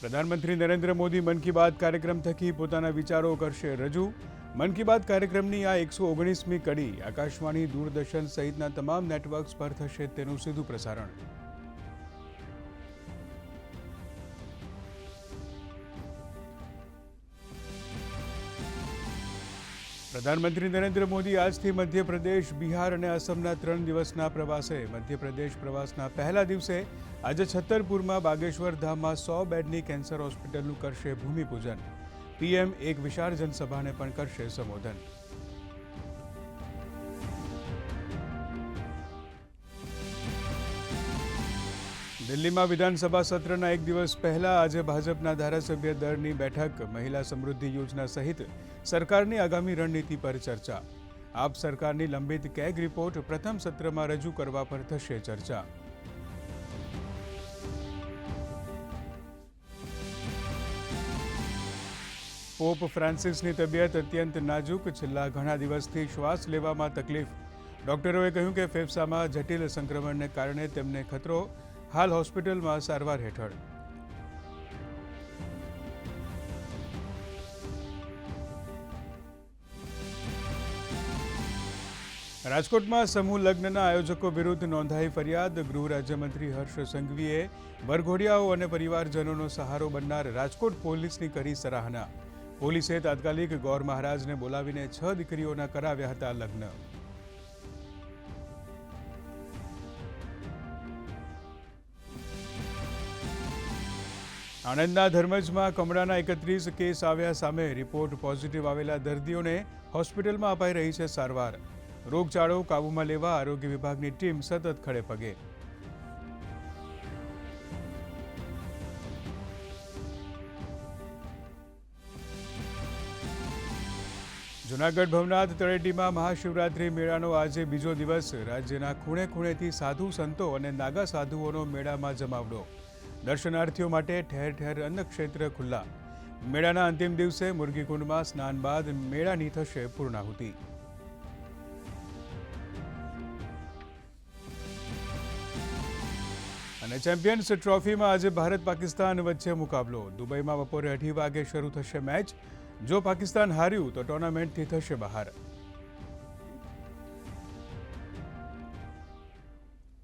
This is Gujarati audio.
પ્રધાનમંત્રી નરેન્દ્ર મોદી મન કી બાત કાર્યક્રમ થકી પોતાના વિચારો કરશે રજૂ. મન કી બાત કાર્યક્રમની આ એકસો ઓગણીસમી કડી આકાશવાણી દૂરદર્શન સહિતના તમામ નેટવર્ક્સ પર થશે તેનું સીધું પ્રસારણ. પ્રધાનમંત્રી નરેન્દ્ર મોદી આજથી મધ્યપ્રદેશ, બિહાર અને અસમના ત્રણ દિવસના પ્રવાસે. મધ્યપ્રદેશ પ્રવાસના પહેલા દિવસે આજે છત્તરપુરમાં બાગેશ્વર ધામમાં સો બેડની કેન્સર હોસ્પિટલનું કરશે ભૂમિપૂજન. પીએમ એક વિશાળ જનસભાને પણ કરશે સંબોધન. દિલ્હીમાં વિધાનસભા સત્રના એક દિવસ પહેલા આજે ભાજપના ધારાસભ્ય દળની બેઠક મહિલા સમૃદ્ધિ યોજના સહિત સરકારની આગામી રણનીતિ પર ચર્ચા. આપ સરકારની લંબિત કેગ રિપોર્ટ પ્રથમ સત્રમાં રજૂ કરવા પર થશે ચર્ચા. પોપ ફ્રાન્સિસની તબિયત અત્યંત નાજુક, છેલ્લા ઘણા દિવસથી શ્વાસ લેવામાં તકલીફ. ડોક્ટરોએ કહ્યું કે ફેફસામાં જટિલ સંક્રમણને કારણે તેમને ખતરો હાલ હોસ્પિટલમાં સારવાર હેઠળ. રાજકોટમાં સમૂહ લગ્નના આયોજકો વિરુદ્ધ નોંધાઈ ફરિયાદ. ગૃહ રાજ્યમંત્રી હર્ષ સંઘવીએ વરઘોડિયાઓ અને પરિવારજનોનો સહારો બનનાર રાજકોટ પોલીસની કરી સરાહના. પોલીસે તાત્કાલિક ગૌર મહારાજને બોલાવીને છ દીકરીઓના કરાવ્યા હતા લગ્ન. આણંદના ધર્મજમાં કમળાના એકત્રીસ કેસ આવ્યા સામે રિપોર્ટ પોઝિટિવ આવેલા દર્દીઓને હોસ્પિટલમાં અપાઈ રહી છે સારવાર. રોગચાળો કાબૂમાં લેવા આરોગ્ય વિભાગની ટીમ સતત ખડે પગે. જૂનાગઢ ભવનાથ તળેટીમાં મહાશિવરાત્રી મેળાનો આજે બીજો દિવસ. રાજ્યના ખૂણે ખૂણેથી સાધુ સંતો અને નાગા સાધુઓનો મેળામાં જમાવડો. દર્શનાર્થીઓ માટે ઠેર ઠેર અન્નક્ષેત્ર ખુલ્લા. મેળાના અંતિમ દિવસે મુરગીકુંડમાં સ્નાન બાદ મેળાની થશે પૂર્ણાહુતિ. અને ચેમ્પિયન્સ ટ્રોફીમાં આજે ભારત પાકિસ્તાન વચ્ચે મુકાબલો. દુબઈમાં બપોરે અઢી વાગે શરૂ થશે મેચ. જો પાકિસ્તાન હાર્યું તો ટુર્નામેન્ટથી થશે બહાર.